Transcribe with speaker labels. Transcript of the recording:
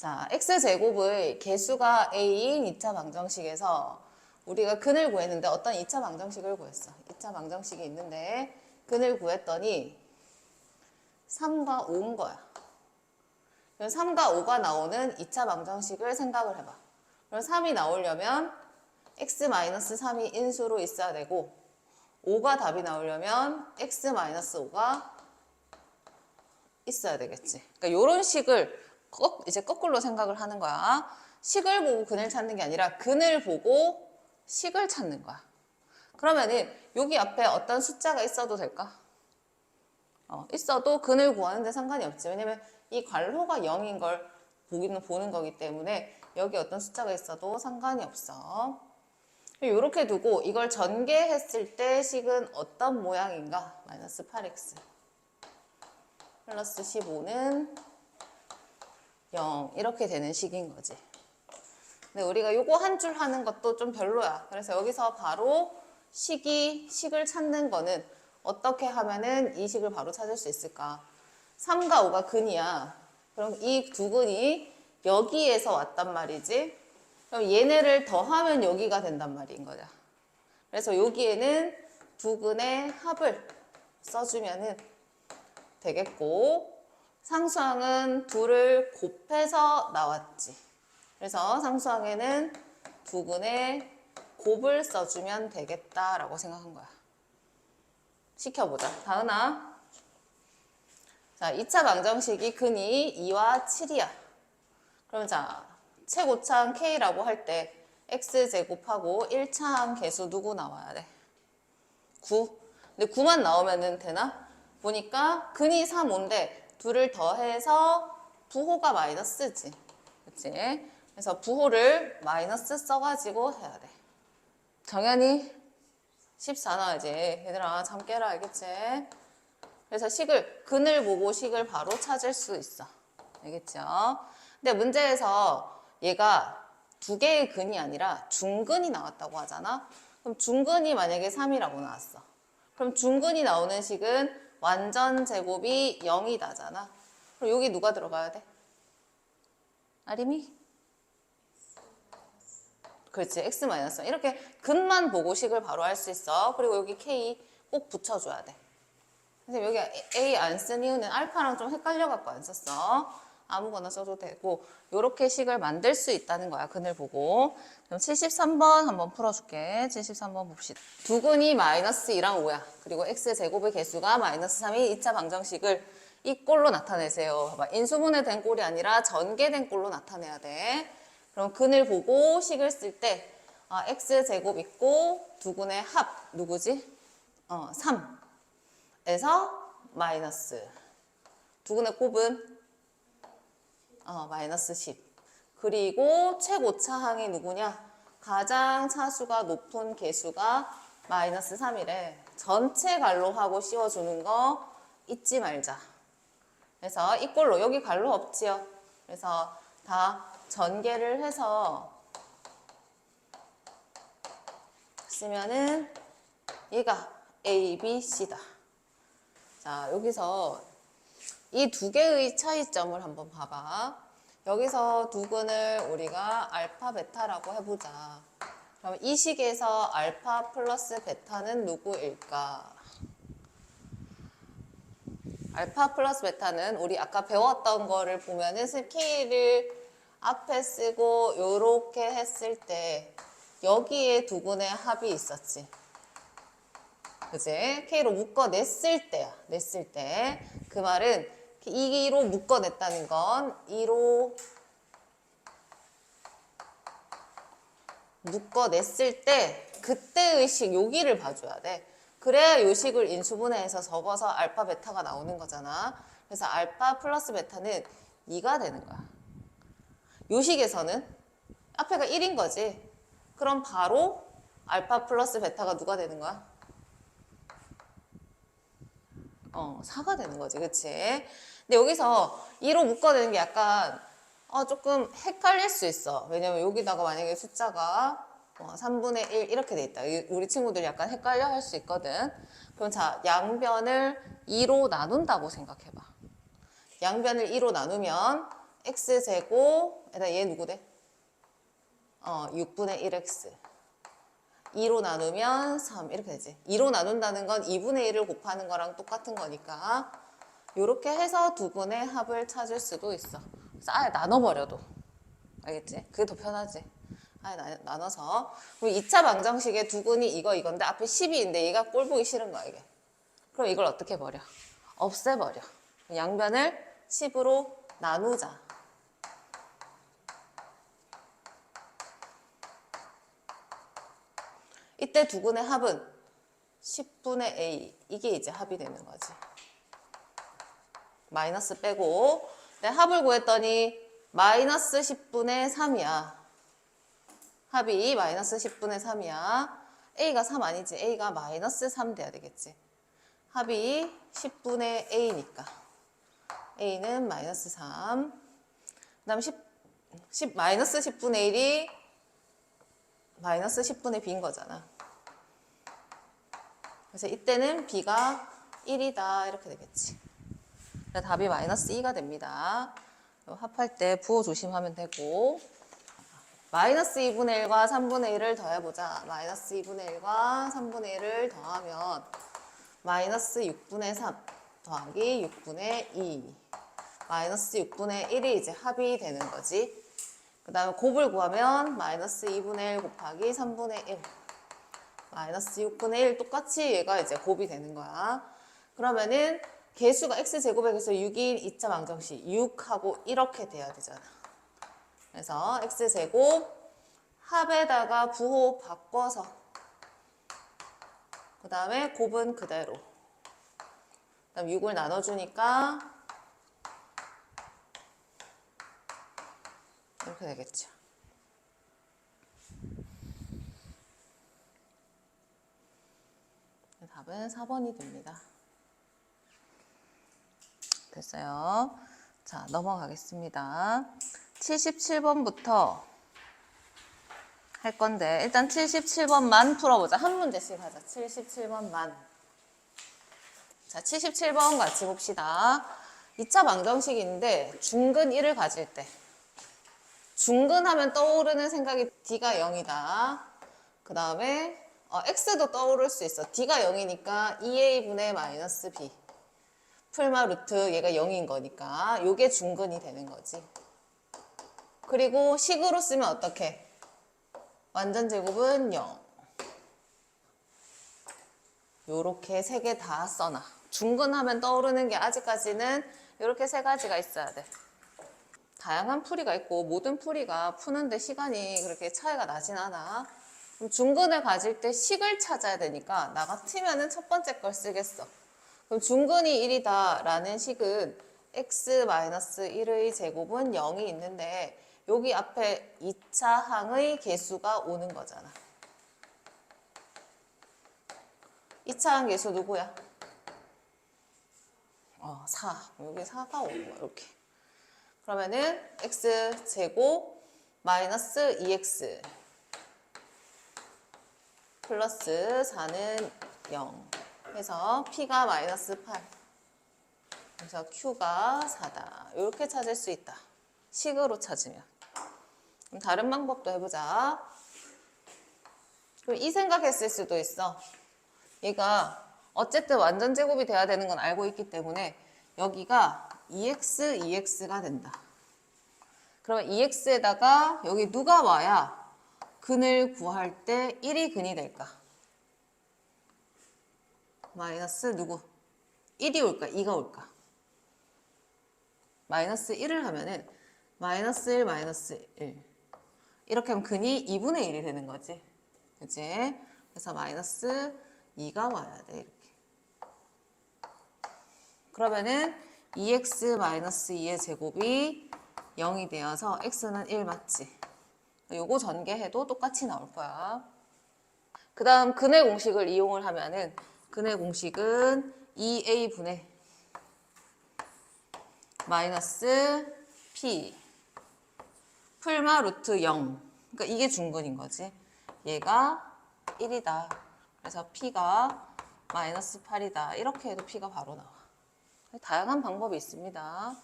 Speaker 1: 자, x제곱의 개수가 a인 2차 방정식에서 우리가 근을 구했는데 어떤 2차 방정식을 구했어. 2차 방정식이 있는데 근을 구했더니 3과 5인 거야. 그럼 3과 5가 나오는 2차 방정식을 생각을 해봐. 그럼 3이 나오려면 x-3이 인수로 있어야 되고 5가 답이 나오려면 x-5가 있어야 되겠지. 그러니까 이런 식을 거, 이제 거꾸로 생각을 하는 거야. 식을 보고 근을 찾는 게 아니라 근을 보고 식을 찾는 거야. 그러면은 여기 앞에 어떤 숫자가 있어도 될까? 어, 있어도 근을 구하는데 상관이 없지. 왜냐면 이 괄호가 0인 걸 보기는 보는 거기 때문에 여기 어떤 숫자가 있어도 상관이 없어. 이렇게 두고 이걸 전개했을 때 식은 어떤 모양인가? 마이너스 8x 플러스 15는 0 이렇게 되는 식인 거지. 근데 우리가 요거 한 줄 하는 것도 좀 별로야. 그래서 여기서 바로 식이 식을 찾는 거는 어떻게 하면은 이 식을 바로 찾을 수 있을까? 3과 5가 근이야. 그럼 이 두 근이 여기에서 왔단 말이지. 그럼 얘네를 더하면 여기가 된단 말인 거야. 그래서 여기에는 두 근의 합을 써주면은 되겠고 상수항은 둘을 곱해서 나왔지. 그래서 상수항에는 두 근의 곱을 써주면 되겠다라고 생각한 거야. 시켜보자. 다은아. 자, 2차 방정식이 근이 2와 7이야. 그럼 자, 최고차항 K라고 할 때 X제곱하고 1차항 개수 누구 나와야 돼? 9. 근데 9만 나오면은 되나? 보니까 근이 3, 5인데 둘을 더해서 부호가 마이너스지. 그치? 그래서 부호를 마이너스 써가지고 해야 돼. 정연이 14 나와야지. 얘들아, 잠 깨라, 알겠지? 그래서 식을, 근을 보고 식을 바로 찾을 수 있어. 알겠죠? 근데 문제에서 얘가 두 개의 근이 아니라 중근이 나왔다고 하잖아? 그럼 중근이 만약에 3이라고 나왔어. 그럼 중근이 나오는 식은 완전 제곱이 0이 나잖아. 그럼 여기 누가 들어가야 돼? 아림이? 그렇지, x 마이너스. 이렇게 근만 보고 식을 바로 할 수 있어. 그리고 여기 k 꼭 붙여줘야 돼. 선생님 여기 a 안 쓴 이유는 알파랑 좀 헷갈려 갖고 안 썼어. 아무거나 써도 되고 이렇게 식을 만들 수 있다는 거야. 근을 보고. 그럼 73번 한번 풀어줄게. 73번 봅시다. 두 근이 마이너스 2랑 5야. 그리고 x제곱의 개수가 마이너스 3이 2차 방정식을 이 꼴로 나타내세요. 봐봐. 인수분해 된 꼴이 아니라 전개된 꼴로 나타내야 돼. 그럼 근을 보고 식을 쓸 때 아, x제곱 있고 두 근의 합 누구지? 어, 3에서 마이너스 두 근의 곱은 어, 마이너스 10. 그리고 최고차항이 누구냐? 가장 차수가 높은 개수가 마이너스 3이래. 전체 갈로하고 씌워주는 거 잊지 말자. 그래서 이 꼴로 여기 갈로 없지요. 그래서 다 전개를 해서 쓰면은 얘가 A, B, C다. 자, 여기서 이 두 개의 차이점을 한번 봐봐. 여기서 두 근을 우리가 알파, 베타라고 해보자. 그럼 이 식에서 알파 플러스 베타는 누구일까? 알파 플러스 베타는 우리 아까 배웠던 거를 보면은 K를 앞에 쓰고 요렇게 했을 때 여기에 두 근의 합이 있었지. 그지? K로 묶어 냈을 때야. 냈을 때. 그 말은 2로 묶어냈다는 건 2로 묶어냈을 때 그때의 식 여기를 봐줘야 돼. 그래야 요 식을 인수분해해서 적어서 알파 베타가 나오는 거잖아. 그래서 알파 플러스 베타는 2가 되는 거야. 요 식에서는 앞에가 1인 거지. 그럼 바로 알파 플러스 베타가 누가 되는 거야? 어, 4가 되는 거지. 그치? 근데 여기서 2로 묶어내는 게 약간 어, 조금 헷갈릴 수 있어. 왜냐면 여기다가 만약에 숫자가 어, 3분의 1 이렇게 돼 있다. 이- 우리 친구들이 약간 헷갈려 할 수 있거든. 그럼 자, 양변을 2로 나눈다고 생각해봐. 양변을 2로 나누면 x제곱, 얘 누구 돼? 어, 6분의 1x. 2로 나누면 3 이렇게 되지. 2로 나눈다는 건 2분의 1을 곱하는 거랑 똑같은 거니까 이렇게 해서 두 분의 합을 찾을 수도 있어. 그래서 아예 나눠버려도 알겠지? 그게 더 편하지. 아예 나, 나눠서 그럼 2차 방정식의 두 분이 이거 이건데 앞에 10이 있는데 얘가 꼴 보기 싫은 거야 이게. 그럼 이걸 어떻게 버려? 없애버려. 양변을 10으로 나누자. 이때 두 분의 합은 10분의 a 이게 이제 합이 되는 거지. 마이너스 빼고 내 합을 구했더니 마이너스 10분의 3이야. 합이 마이너스 10분의 3이야. a가 3 아니지. a가 마이너스 3 돼야 되겠지. 합이 10분의 a니까 a는 마이너스 3. 그다음 10, 10 마이너스 10분의 1이 마이너스 10분의 b인 거잖아. 그래서 이때는 b가 1이다 이렇게 되겠지. 답이 마이너스 2가 됩니다. 합할 때 부호 조심하면 되고 마이너스 2분의 1과 3분의 1을 더해보자. 마이너스 2분의 1과 3분의 1을 더하면 마이너스 6분의 3 더하기 6분의 2 마이너스 6분의 1이 이제 합이 되는 거지. 그 다음에 곱을 구하면 마이너스 2분의 1 곱하기 3분의 1 마이너스 6분의 1 똑같이 얘가 이제 곱이 되는 거야. 그러면은 개수가 x제곱에 그래서 6인 2차 방정식 6하고 이렇게 돼야 되잖아. 그래서 x제곱 합에다가 부호 바꿔서 그 다음에 곱은 그대로 그 다음 6을 나눠주니까 이렇게 되겠죠. 답은 4번이 됩니다. 됐어요. 자, 넘어가겠습니다. 77번부터 할 건데, 일단 77번만 풀어보자. 한 문제씩 하자. 77번만. 자, 77번 같이 봅시다. 2차 방정식인데, 중근 1을 가질 때. 중근하면 떠오르는 생각이 D가 0이다. 그 다음에 어, X도 떠오를 수 있어. D가 0이니까 2A분의 마이너스 B. 풀마 루트 얘가 0인 거니까 요게 중근이 되는 거지. 그리고 식으로 쓰면 어떻게? 완전 제곱은 0. 요렇게 세 개 다 써놔. 중근하면 떠오르는 게 아직까지는 요렇게 세 가지가 있어야 돼. 다양한 풀이가 있고 모든 풀이가 푸는데 시간이 그렇게 차이가 나진 않아. 그럼 중근을 가질 때 식을 찾아야 되니까 나 같으면은 첫 번째 걸 쓰겠어. 그럼 중근이 1이다 라는 식은 x-1의 제곱은 0이 있는데 여기 앞에 2차 항의 개수가 오는 거잖아. 2차 항 개수 누구야? 어, 4. 여기 4가 오는 거야, 이렇게. 그러면은 x 제곱 마이너스 2x 플러스 4는 0 해서 p가 마이너스 8 그래서 q가 4다. 이렇게 찾을 수 있다. 식으로 찾으면. 그럼 다른 방법도 해보자. 그럼 이 생각했을 수도 있어. 얘가 어쨌든 완전 제곱이 돼야 되는 건 알고 있기 때문에 여기가 2x, 2x가 된다. 그러면 2x에다가 여기 누가 와야 근을 구할 때 1이 근이 될까? 마이너스 누구? 1이 올까? 2가 올까? 마이너스 1을 하면은 마이너스 1, 마이너스 1 이렇게 하면 근이 2분의 1이 되는 거지. 그치? 그래서 마이너스 2가 와야 돼. 이렇게. 그러면은 2x-2의 제곱이 0이 되어서 x는 1 맞지? 요거 전개해도 똑같이 나올 거야. 그 다음 근의 공식을 이용을 하면은 근의 공식은 2a분의 마이너스 p 풀마 루트 0 그러니까 이게 중근인 거지. 얘가 1이다. 그래서 p가 마이너스 8이다. 이렇게 해도 p가 바로 나와. 다양한 방법이 있습니다.